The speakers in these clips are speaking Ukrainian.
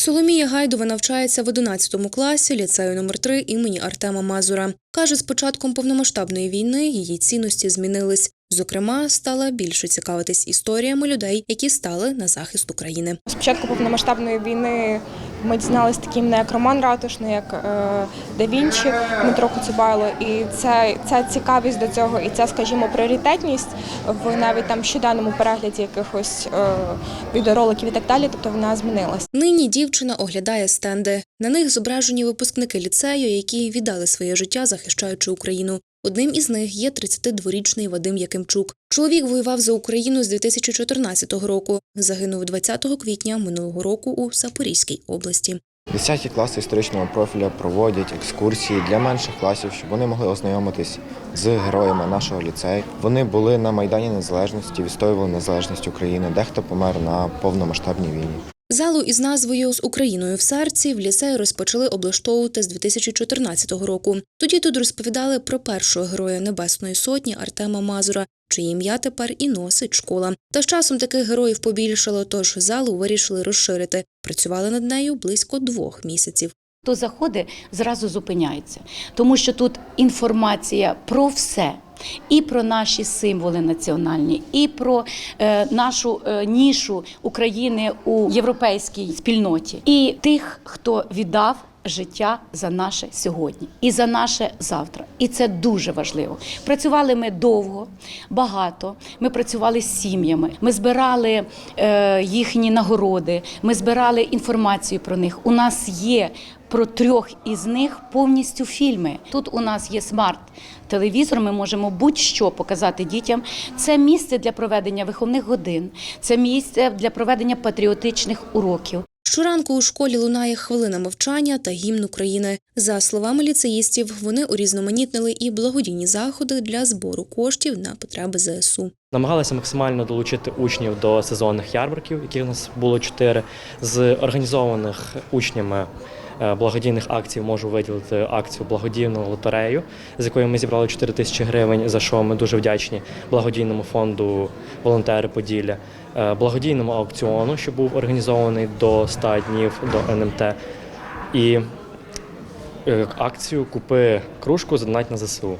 Соломія Гайдова навчається в 11 класі ліцею номер 3 імені Артема Мазура. Каже, з початком повномасштабної війни її цінності змінились. Зокрема, стала більше цікавитись історіями людей, які стали на захист України. З початку повномасштабної війни ми дізналися таким імена, як Роман Ратушний, як е, Да Вінчі, Дмитро Коцюбайло. І це, ця цікавість до цього і ця, скажімо, пріоритетність в навіть там щоденному перегляді якихось е, відеороликів і так далі, тобто вона змінилась. Нині дівчина оглядає стенди. На них зображені випускники ліцею, які віддали своє життя, захищаючи Україну. Одним із них є 32-річний Вадим Якимчук. Чоловік воював за Україну з 2014 року. Загинув 20 квітня минулого року у Запорізькій області. 10 класи історичного профіля проводять екскурсії для менших класів, щоб вони могли ознайомитись з героями нашого ліцею. Вони були на Майдані Незалежності, відстоювали незалежність України. Дехто помер на повномасштабній війні. Залу із назвою з Україною в серці в ліцеї розпочали облаштовувати з 2014 року. Тоді тут розповідали про першого героя Небесної Сотні Артема Мазура, чиє ім'я тепер і носить школа. Та з часом таких героїв побільшало, тож залу вирішили розширити. Працювали над нею близько двох місяців. Хто заходить, зразу зупиняється, тому що тут інформація про все. І про наші символи національні, і про е, нашу е, нішу України у європейській спільноті, і тих, хто віддав життя за наше сьогодні і за наше завтра. І це дуже важливо. Працювали ми довго, багато. Ми працювали з сім'ями. Ми збирали е, їхні нагороди. Ми збирали інформацію про них. У нас є про трьох із них повністю фільми. Тут у нас є смарт-телевізор. Ми можемо будь-що показати дітям. Це місце для проведення виховних годин, це місце для проведення патріотичних уроків. Щоранку у школі лунає хвилина мовчання та гімн України. За словами ліцеїстів, вони урізноманітнили і благодійні заходи для збору коштів на потреби ЗСУ. Намагалися максимально долучити учнів до сезонних ярмарків, яких у нас було чотири. З організованих учнями благодійних акцій можу виділити акцію благодійну лотерею, з якої ми зібрали 4 тисячі гривень, за що ми дуже вдячні благодійному фонду Волонтери Поділля, е, благодійному аукціону, що був організований до 100 днів до НМТ. І е, акцію Купи кружку задонать на ЗСУ.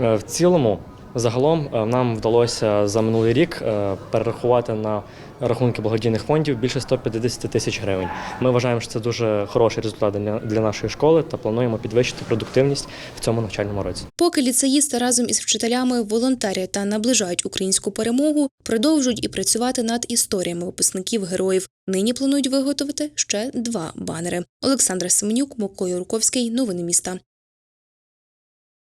Е, В цілому, загалом, е, нам вдалося за минулий рік е, перерахувати на рахунки благодійних фондів більше 150 тисяч гривень. Ми вважаємо, що це дуже хороший результат для, нашої школи та плануємо підвищити продуктивність в цьому навчальному році. Поки ліцеїсти разом із вчителями волонтерять та наближають українську перемогу, продовжують і працювати над історіями випускників героїв. Нині планують виготовити ще два банери. Олександра Семенюк, Микола Юрковський. Новини міста.